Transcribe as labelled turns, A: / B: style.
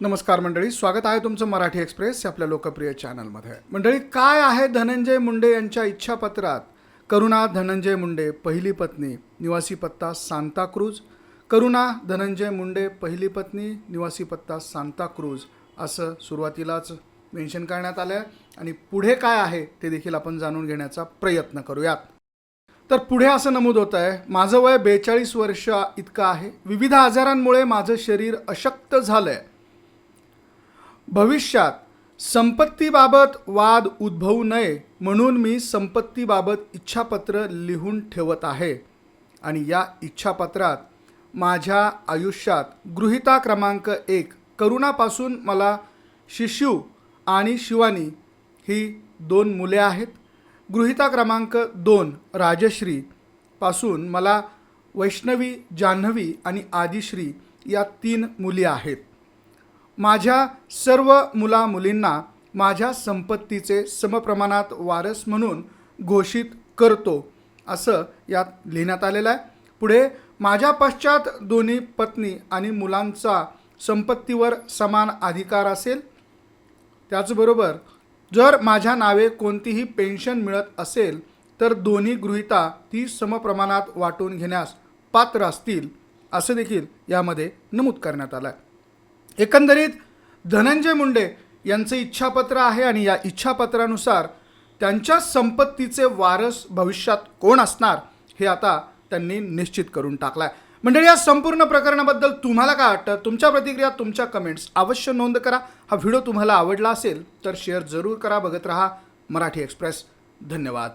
A: नमस्कार मंडळी स्वागत आहे तुमचं मराठी एक्सप्रेस आपल्या लोकप्रिय चॅनलमध्ये. मंडळी काय आहे धनंजय मुंडे यांच्या इच्छापत्रात? करुणा धनंजय मुंडे पहिली पत्नी निवासी पत्ता सांताक्रूज करुणा धनंजय मुंडे पहिली पत्नी निवासी पत्ता सांताक्रूज असं सुरुवातीलाच मेन्शन करण्यात आलं आहे आणि पुढे काय आहे ते देखील आपण जाणून घेण्याचा प्रयत्न करूयात. तर पुढे असं नमूद होत आहे माझं वय बेचाळीस वर्ष इतकं आहे. विविध आजारांमुळे माझं शरीर अशक्त झालं आहे भविष्यात संपत्तीबाबत वाद उद्भवू नये म्हणून मी संपत्तीबाबत इच्छापत्र लिहून ठेवत आहे. आणि या इच्छापत्रात माझ्या आयुष्यात गृहिता क्रमांक एक करुणापासून मला शिशू आणि शिवानी ही दोन मुले आहेत. गृहिता क्रमांक दोन राजश्री पासून मला वैष्णवी जान्हवी आणि आदिश्री या तीन मुली आहेत. माझ्या सर्व मुला मुलींना माझ्या संपत्तीचे समप्रमाणात वारस म्हणून घोषित करतो असं यात लिहिण्यात आलेलं आहे. पुढे माझ्या पश्चात दोन्ही पत्नी आणि मुलांचा संपत्तीवर समान अधिकार असेल? त्याचबरोबर जर माझ्या नावे कोणतीही पेन्शन मिळत असेल तर दोन्ही गृहिता ती समप्रमाणात वाटून घेण्यास पात्र असतील असं देखील यामध्ये नमूद करण्यात आलं आहे एकंदरीत धनंजय मुंडे यांचं इच्छापत्र आहे आणि या इच्छापत्रानुसार त्यांच्या संपत्तीचे वारस भविष्यात कोण असणार हे आता त्यांनी निश्चित करून टाकलं आहे मंडळी या संपूर्ण प्रकरणाबद्दल तुम्हाला काय वाटतं? तुमच्या प्रतिक्रिया तुमच्या कमेंट्स अवश्य नोंद करा. हा व्हिडिओ तुम्हाला आवडला असेल तर शेअर जरूर करा. बघत राहा मराठी एक्सप्रेस धन्यवाद.